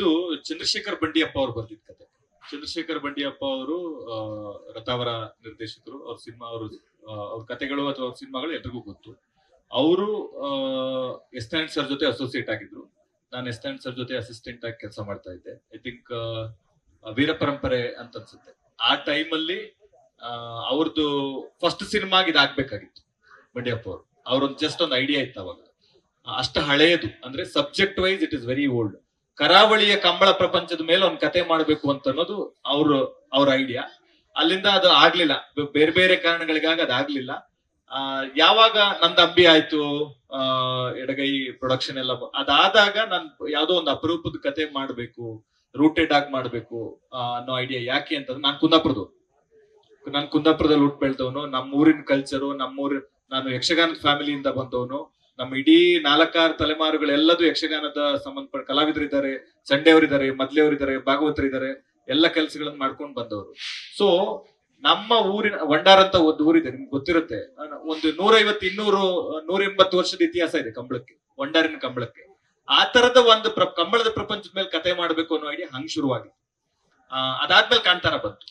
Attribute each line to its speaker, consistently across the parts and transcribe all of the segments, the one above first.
Speaker 1: ಇದು ಚಂದ್ರಶೇಖರ್ ಬಂಡಿಯಪ್ಪ ಅವರು ಬರ್ದಿದ್ದ ಕತೆ. ಚಂದ್ರಶೇಖರ್ ಬಂಡಿಯಪ್ಪ ಅವರು ರಥಾವರ ನಿರ್ದೇಶಕರು, ಅವ್ರ ಸಿನಿಮಾ ಅವರು ಅವ್ರ ಕತೆಗಳು ಅಥವಾ ಅವ್ರ ಸಿನಿಮಾಗಳು ಎಲ್ರಿಗೂ ಗೊತ್ತು. ಅವರು ಎಸ್ಟ್ಯಾಂಡ್ ಸರ್ ಜೊತೆ ಅಸೋಸಿಯೇಟ್ ಆಗಿದ್ರು. ನಾನು ಎಸ್ಟ್ಯಾಂಡ್ ಸರ್ ಜೊತೆ ಅಸಿಸ್ಟೆಂಟ್ ಆಗಿ ಕೆಲಸ ಮಾಡ್ತಾ ಇದ್ದೆ. ಐ ಥಿಂಕ್ ವೀರ ಪರಂಪರೆ ಅಂತ ಅನ್ಸುತ್ತೆ. ಆ ಟೈಮಲ್ಲಿ ಅವ್ರದ್ದು ಫಸ್ಟ್ ಸಿನಿಮಾಗೆ ಇದಾಗಬೇಕಾಗಿತ್ತು ಬಂಡಿಯಪ್ಪ ಅವರು. ಅವ್ರೊಂದು ಜಸ್ಟ್ ಒಂದು ಐಡಿಯಾ ಇತ್ತು ಅವಾಗ. ಅಷ್ಟು ಹಳೆಯದು ಅಂದ್ರೆ subject wise it is very old ಕರಾವಳಿಯ ಕಂಬಳ ಪ್ರಪಂಚದ ಮೇಲೆ ಒಂದು ಕತೆ ಮಾಡಬೇಕು ಅಂತ ಅನ್ನೋದು ಅವ್ರ ಅವ್ರ ಐಡಿಯಾ ಅಲ್ಲಿಂದ ಅದು ಆಗ್ಲಿಲ್ಲ. ಬೇರೆ ಬೇರೆ ಕಾರಣಗಳಿಗಾಗಿ ಅದಾಗ್ಲಿಲ್ಲ ಆ, ಯಾವಾಗ ನಂದು ಅಂಬಿ ಆಯ್ತು ಆ, ಎಡಗೈ ಪ್ರೊಡಕ್ಷನ್ ಎಲ್ಲ ಅದಾದಾಗ ನಾನ್ ಯಾವ್ದೋ ಒಂದು ಅಪರೂಪದ ಕತೆ ಮಾಡ್ಬೇಕು ರೂಟೆಡ್ ಆಗಿ ಮಾಡ್ಬೇಕು ಅನ್ನೋ ಐಡಿಯಾ ಯಾಕೆ ಅಂತ ನಾನ್ ಕುಂದಾಪುರದು. ನಾನ್ ಕುಂದಾಪುರದಲ್ಲಿ ಹುಟ್ಟು ಬೆಳ್ದವನು ನಮ್ಮ ಊರಿನ ಕಲ್ಚರು ನಮ್ಮೂರು ನಾನು ಯಕ್ಷಗಾನದ ಫ್ಯಾಮಿಲಿಯಿಂದ ಬಂದವನು. ನಮ್ಮ ಇಡೀ ನಾಲ್ಕಾರು ತಲೆಮಾರುಗಳೆಲ್ಲದೂ ಯಕ್ಷಗಾನದ ಸಂಬಂಧಪಟ್ಟ ಕಲಾವಿದರಿದ್ದಾರೆ ಸಂಡೆಯವರಿದ್ದಾರೆ ಮದ್ಲೆಯವರಿದ್ದಾರೆ ಭಾಗವತರಿದ್ದಾರೆ ಎಲ್ಲ ಕೆಲಸಗಳನ್ನ ಮಾಡ್ಕೊಂಡು ಬಂದವರು. ಸೊ ನಮ್ಮ ಊರಿನ ವಂಡಾರ್ ಅಂತ ಒಂದು ಊರಿದೆ ನಿಮ್ಗೆ ಗೊತ್ತಿರುತ್ತೆ. ಒಂದು ನೂರೈವತ್ತು ಇನ್ನೂರು ನೂರ ಎಂಬತ್ತು ವರ್ಷದ ಇತಿಹಾಸ ಇದೆ ಕಂಬಳಕ್ಕೆ ವಂಡಾರಿನ ಕಂಬಳಕ್ಕೆ. ಆ ತರದ ಒಂದು ಪ್ರ ಕಂಬಳದ ಪ್ರಪಂಚದ ಮೇಲೆ ಕತೆ ಮಾಡ್ಬೇಕು ಅನ್ನೋ ಐಡಿಯಾ ಹಂಗ್ ಶುರುವಾಗಿತ್ತು. ಆ, ಅದಾದ್ಮೇಲೆ ಕಾಂತಾರ ಬಂತು.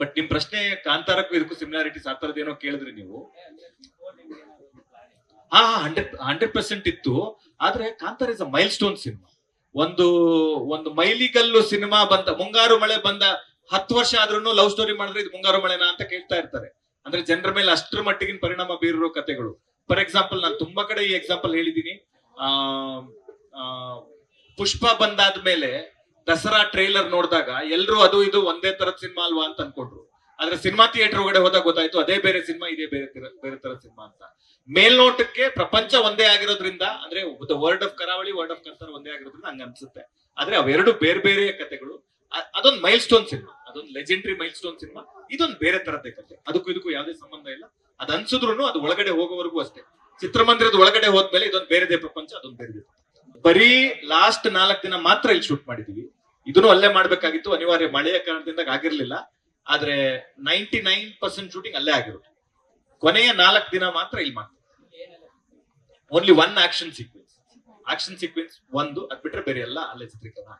Speaker 1: ಬಟ್ ನಿಮ್ ಪ್ರಶ್ನೆ ಕಾಂತಾರಕ್ಕೂ ಇದಕ್ಕೂ ಸಿಮಿಲಾರಿಟೀಸ್ ಆ ತರದೇನೋ ಏನೋ ಕೇಳಿದ್ರಿ ನೀವು. ಹಾ ಹಂಡ್ರೆಡ್ ಹಂಡ್ರೆಡ್ ಪರ್ಸೆಂಟ್ ಇತ್ತು. ಆದ್ರೆ Kantara is a milestone cinema ಒಂದು ಒಂದು ಮೈಲಿಗಲ್ಲು ಸಿನಿಮಾ ಬಂದ ಮುಂಗಾರು ಮಳೆ ಬಂದ ಹತ್ತು ವರ್ಷ ಆದ್ರೂ ಲವ್ ಸ್ಟೋರಿ ಮಾಡಿದ್ರೆ ಇದು ಮುಂಗಾರು ಮಳೆನಾ ಅಂತ ಕೇಳ್ತಾ ಇರ್ತಾರೆ. ಅಂದ್ರೆ ಜನರ ಮೇಲೆ ಅಷ್ಟರ ಮಟ್ಟಿಗಿನ ಪರಿಣಾಮ ಬೀರಿರೋ ಕಥೆಗಳು ಫಾರ್ ಎಕ್ಸಾಂಪಲ್ ನಾನು ತುಂಬಾ ಕಡೆ ಈ ಎಕ್ಸಾಂಪಲ್ ಹೇಳಿದೀನಿ. ಆ ಆ, ಪುಷ್ಪ ಬಂದಾದ್ಮೇಲೆ ದಸರಾ ಟ್ರೈಲರ್ ನೋಡಿದಾಗ ಎಲ್ರು ಅದು ಇದು ಒಂದೇ ತರದ ಸಿನಿಮಾ ಅಲ್ವಾ ಅಂತ ಅನ್ಕೊಂಡ್ರು. ಆದ್ರೆ ಸಿನಿಮಾ ಥಿಯೇಟರ್ ಒಳಗಡೆ ಹೋದಾಗ ಗೊತ್ತಾಯ್ತು, ಅದೇ ಬೇರೆ ಸಿನಿಮಾ, ಇದೇ ಬೇರೆ ಬೇರೆ ತರ ಸಿನಿಮಾ ಅಂತ. ಮೇಲ್ನೋಟಕ್ಕೆ ಪ್ರಪಂಚ ಒಂದೇ ಆಗಿರೋದ್ರಿಂದ, ಅಂದ್ರೆ world of Karavali world of Kantara ಒಂದೇ ಆಗಿರೋದ್ರಿಂದ ಹಂಗ ಅನ್ಸುತ್ತೆ. ಆದ್ರೆ ಅವೆರಡು ಬೇರೆ ಬೇರೆ ಕತೆಗಳು. ಅದೊಂದು ಮೈಲ್ ಸ್ಟೋನ್ ಸಿನಿಮಾ, ಅದೊಂದು ಲೆಜೆಂಡ್ರಿ ಮೈಲ್ ಸ್ಟೋನ್ ಸಿನಿಮಾ. ಇದೊಂದು ಬೇರೆ ತರದ್ದೇ ಕತೆ. ಅದಕ್ಕೂ ಇದಕ್ಕೂ ಯಾವುದೇ ಸಂಬಂಧ ಇಲ್ಲ. ಅದ್ ಅನ್ಸಿದ್ರು ಅದು ಒಳಗಡೆ ಹೋಗೋವರೆಗೂ ಅಷ್ಟೇ. ಚಿತ್ರಮಂದಿರದ ಒಳಗಡೆ ಹೋದ್ಮೇಲೆ ಇದೊಂದು ಬೇರೆದೇ ಪ್ರಪಂಚ, ಅದೊಂದು ಬೇರೆದೇ. ಬರೀ ಲಾಸ್ಟ್ ನಾಲ್ಕು ದಿನ ಮಾತ್ರ ಇಲ್ಲಿ ಶೂಟ್ ಮಾಡಿದೀವಿ. ಇದನ್ನು ಅಲ್ಲೇ ಮಾಡ್ಬೇಕಾಗಿತ್ತು. ಅನಿವಾರ್ಯ ಮಳೆಯ ಕಾರಣದಿಂದ ಆಗಿರ್ಲಿಲ್ಲ. ಆದ್ರೆ ನೈಂಟಿ ನೈನ್ ಪರ್ಸೆಂಟ್ ಶೂಟಿಂಗ್ ಅಲ್ಲೇ ಆಗಿರುತ್ತೆ. ಕೊನೆಯ ನಾಲ್ಕು ದಿನ ಮಾತ್ರ ಇಲ್ಲಿ ಮಾಡ್ತಾರೆ. Only one action sequence action sequence ಒಂದು, ಅದ್ ಬಿಟ್ರೆ ಬೇರೆ ಎಲ್ಲ ಅಲ್ಲೇ ಚಿತ್ರೀಕರಣ.